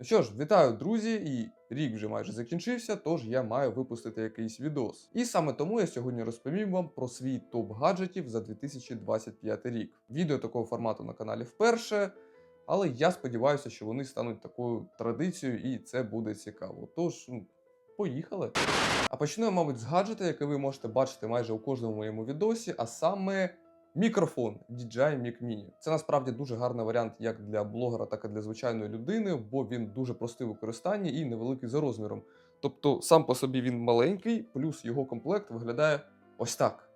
Ну що ж, вітаю, друзі, і рік вже майже закінчився, тож я маю випустити якийсь відос. І саме тому я сьогодні розповім вам про свій топ гаджетів за 2025 рік. Відео такого формату на каналі вперше, але я сподіваюся, що вони стануть такою традицією і це буде цікаво. Тож, ну, поїхали. А почну я, мабуть, з гаджета, який ви можете бачити майже у кожному моєму відосі, а саме Мікрофон DJI Mic Mini. Це насправді дуже гарний варіант як для блогера, так і для звичайної людини, бо він дуже простий в використанні і невеликий за розміром. Тобто, сам по собі він маленький, плюс його комплект виглядає ось так.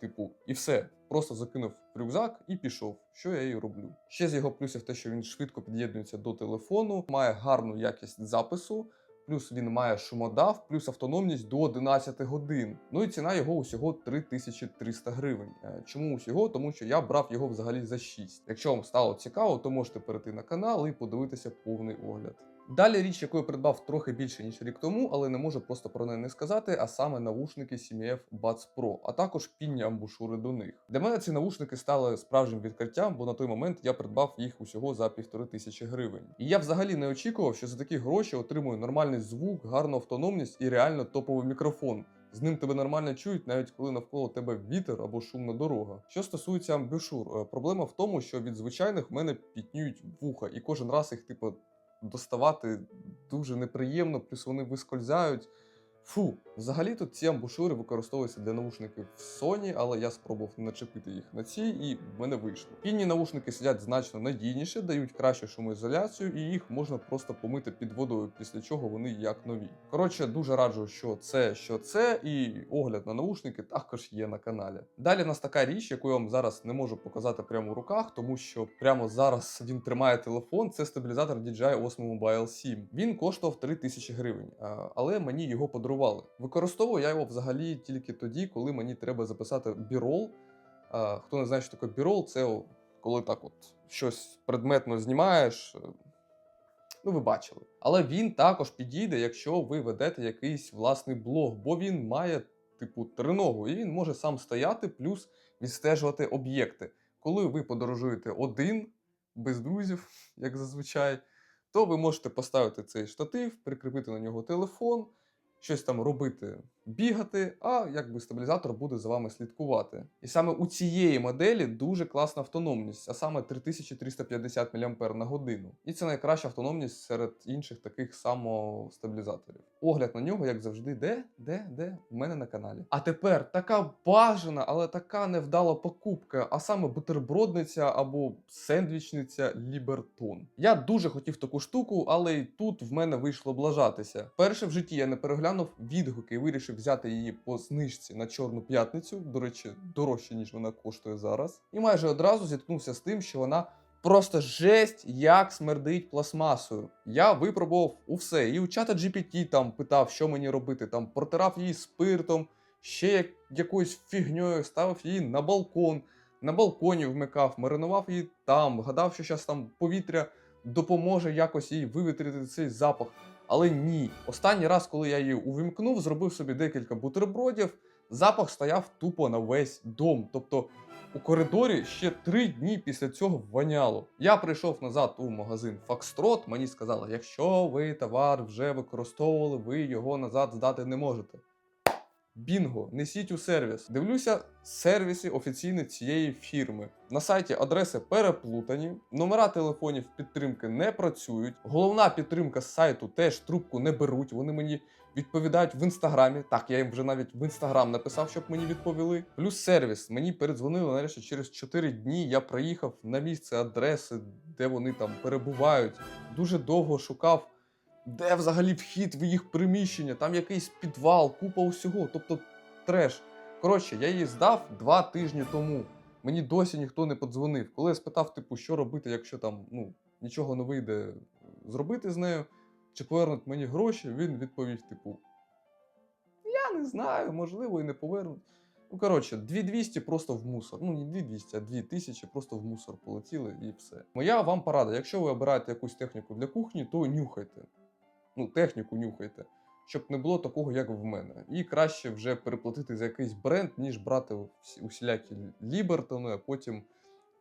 Типу, і все. Просто закинув в рюкзак і пішов, що я і роблю. Ще з його плюсів те, що він швидко під'єднується до телефону, має гарну якість запису, плюс він має шумодав, плюс автономність до 11 годин. Ну і ціна його усього 3300 гривень. Е, Чому усього? Тому що я брав його взагалі за 6. Якщо вам стало цікаво, то можете перейти на канал і подивитися повний огляд. Далі річ, яку я придбав трохи більше ніж рік тому, але не можу просто про неї не сказати, а саме навушники CMF Buds Pro, а також пінні амбушури до них. Для мене ці навушники стали справжнім відкриттям, бо на той момент я придбав їх усього за півтори тисячі гривень. І я взагалі не очікував, що за такі гроші отримую нормальний звук, гарну автономність і реально топовий мікрофон. З ним тебе нормально чують, навіть коли навколо тебе вітер або шумна дорога. Що стосується амбушур, е, проблема в тому, що від звичайних в мене пітнюють вуха, і кожен раз їх типу доставати дуже неприємно, плюс вони вискользають. Фу, взагалі тут ці амбушури використовуються для наушників Sony, але я спробував начепити їх на ці, і в мене вийшло. Пінні наушники сидять значно надійніше, дають кращу шумоізоляцію, і їх можна просто помити під водою, після чого вони як нові. Коротше, дуже раджу, що це, що це, і огляд на наушники також є на каналі. Далі в нас така річ, яку я вам зараз не можу показати прямо в руках, тому що прямо зараз він тримає телефон. Це стабілізатор DJI Osmo Mobile 7. Він коштував 3000 гривень, але мені його подарували. Використовую я його взагалі тільки тоді, коли мені треба записати бірол. Хто не знає, що таке бірол, це коли так от щось предметно знімаєш. е, Ну, ви бачили. Але він також підійде, якщо ви ведете якийсь власний блог, бо він має, типу, триногу, і він може сам стояти, плюс відстежувати об'єкти. Коли ви подорожуєте один, без друзів, як зазвичай, то ви можете поставити цей штатив, прикріпити на нього телефон, щось там робити, бігати, а якби стабілізатор буде за вами слідкувати. І саме у цієї моделі дуже класна автономність, а саме 3350 мАч на годину. І це найкраща автономність серед інших таких само стабілізаторів. Огляд на нього, як завжди, де? Де? Де? У мене на каналі. А тепер така бажана, але така невдала покупка, а саме бутербродниця або сендвічниця Лібертон. Я дуже хотів таку штуку, але й тут в мене вийшло блажатися. Перше в житті я не переглянув відгуки і вирішив взяти її по знижці на чорну п'ятницю. До речі, дорожче ніж вона коштує зараз. І майже одразу зіткнувся з тим, що вона. Просто жесть, як смердить пластмасою. Я випробував усе. І у чата GPT там питав, що мені робити. Там протирав її спиртом, ще як, якоюсь фігньою, ставив її на балкон, на балконі вмикав, маринував її там, гадав, що зараз там повітря допоможе якось їй вивітрити цей запах. Але ні. Останній раз, коли я її увімкнув, зробив собі декілька бутербродів, запах стояв тупо на весь дом. Тобто у коридорі ще три дні після цього воняло. Я прийшов назад у магазин Фокстрот, мені сказали, якщо ви товар вже використовували, ви його назад здати не можете. Бінго, несіть у сервіс. Дивлюся сервіси офіційні цієї фірми. На сайті адреси переплутані, номера телефонів підтримки не працюють. Головна підтримка з сайту теж трубку не беруть. Вони мені відповідають в інстаграмі. Так, я їм вже навіть в інстаграм написав, щоб мені відповіли. Плюс сервіс. Мені передзвонили нарешті через 4 дні. Я приїхав на місце адреси, де вони там перебувають. Дуже довго шукав. Де взагалі вхід в їх приміщення? Там якийсь підвал, купа усього, тобто треш. Коротше, я її здав два тижні тому. Мені досі ніхто не подзвонив. Коли я спитав, типу, що робити, якщо там ну, нічого не вийде зробити з нею, чи повернуть мені гроші, він відповів: типу, я не знаю, можливо, і не повернуть. Ну, коротше, 2200 просто в мусор. Ну, не 2200, а 2000 просто в мусор полетіли і все. Моя вам порада, якщо ви обираєте якусь техніку для кухні, то нюхайте. Ну, техніку нюхайте, щоб не було такого, як в мене. І краще вже переплатити за якийсь бренд, ніж брати усілякі лібертони, а потім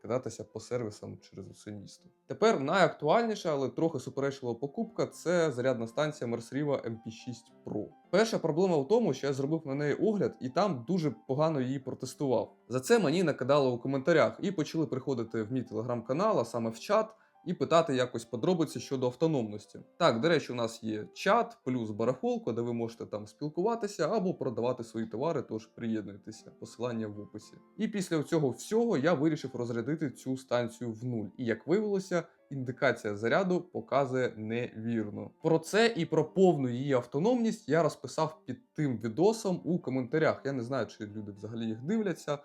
кататися по сервісам через усе місто. Тепер найактуальніша, але трохи суперечлива покупка це зарядна станція Мерсріва MP6 Pro. Перша проблема в тому, що я зробив на неї огляд і там дуже погано її протестував. За це мені накидали у коментарях і почали приходити в мій телеграм-канал, а саме в чат. І питати якось подробиці щодо автономності. Так, до речі, у нас є чат плюс барахолка, де ви можете там спілкуватися або продавати свої товари, тож приєднуйтеся, посилання в описі. І після цього всього я вирішив розрядити цю станцію в нуль. І як виявилося, індикація заряду показує невірно. Про це і про повну її автономність я розписав під тим відосом у коментарях. Я не знаю, чи люди взагалі їх дивляться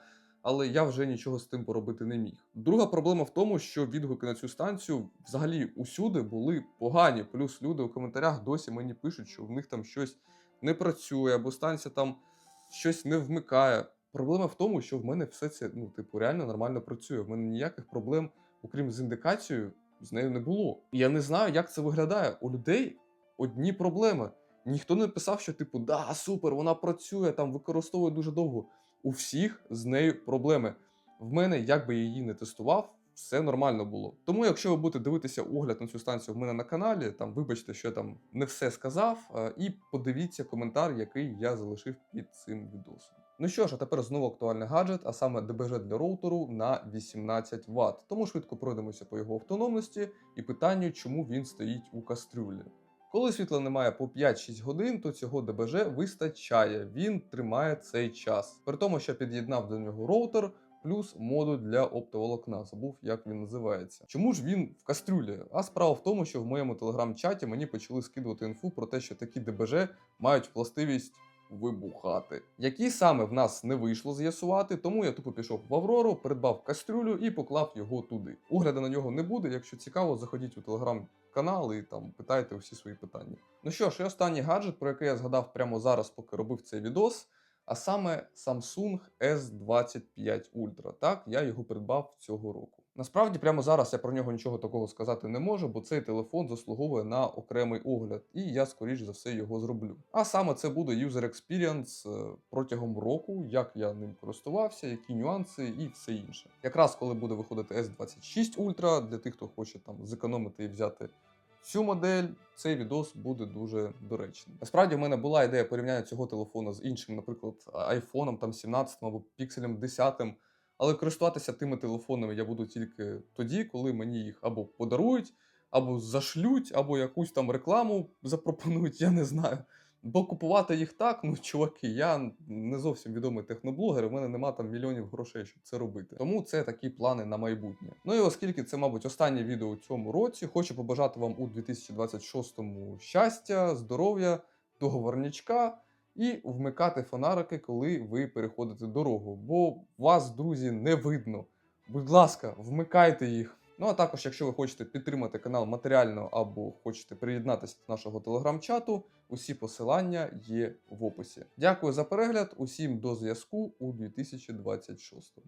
але я вже нічого з тим поробити не міг. Друга проблема в тому, що відгуки на цю станцію взагалі усюди були погані. Плюс люди у коментарях досі мені пишуть, що в них там щось не працює, або станція там щось не вмикає. Проблема в тому, що в мене все це ну, типу, реально нормально працює. В мене ніяких проблем, окрім з індикацією, з нею не було. І я не знаю, як це виглядає. У людей одні проблеми. Ніхто не писав, що типу, да, супер, вона працює, там використовує дуже довго у всіх з нею проблеми. В мене, як би її не тестував, все нормально було. Тому, якщо ви будете дивитися огляд на цю станцію в мене на каналі, там вибачте, що я там не все сказав, е, і подивіться коментар, який я залишив під цим відосом. Ну що ж, а тепер знову актуальний гаджет, а саме ДБЖ для роутеру на 18 Вт. Тому швидко пройдемося по його автономності і питанню, чому він стоїть у кастрюлі. Коли світла немає по 5-6 годин, то цього ДБЖ вистачає, він тримає цей час. При тому, що під'єднав до нього роутер. Плюс модуль для оптоволокна, забув, як він називається. Чому ж він в кастрюлі? А справа в тому, що в моєму телеграм-чаті мені почали скидувати інфу про те, що такі ДБЖ мають властивість вибухати. Які саме в нас не вийшло з'ясувати, тому я тупо пішов в Аврору, придбав кастрюлю і поклав його туди. Огляду на нього не буде. Якщо цікаво, заходіть у телеграм-канал і там питайте усі свої питання. Ну що ж, і останній гаджет, про який я згадав прямо зараз, поки робив цей відос. А саме Samsung S25 Ultra. Так, я його придбав цього року. Насправді, прямо зараз я про нього нічого такого сказати не можу, бо цей телефон заслуговує на окремий огляд, і я скоріш за все його зроблю. А саме це буде user experience е, протягом року, як я ним користувався, які нюанси і все інше. Якраз коли буде виходити S26 Ultra, для тих, хто хоче там зекономити і взяти цю модель, цей відос буде дуже доречним. Насправді в мене була ідея порівняння цього телефону з іншим, наприклад, айфоном там 17 або пікселем 10. Але користуватися тими телефонами я буду тільки тоді, коли мені їх або подарують, або зашлють, або якусь там рекламу запропонують, я не знаю. Бо купувати їх так, ну чуваки, я не зовсім відомий техноблогер, у мене нема там мільйонів грошей, щоб це робити. Тому це такі плани на майбутнє. Ну і оскільки це, мабуть, останнє відео у цьому році, хочу побажати вам у 2026-му щастя, здоров'я, договорнячка і вмикати фонарики, коли ви переходите дорогу. Бо вас, друзі, не видно. Будь ласка, вмикайте їх. Ну а також, якщо ви хочете підтримати канал матеріально або хочете приєднатися до нашого телеграм-чату, усі посилання є в описі. Дякую за перегляд. Усім до зв'язку у 2026.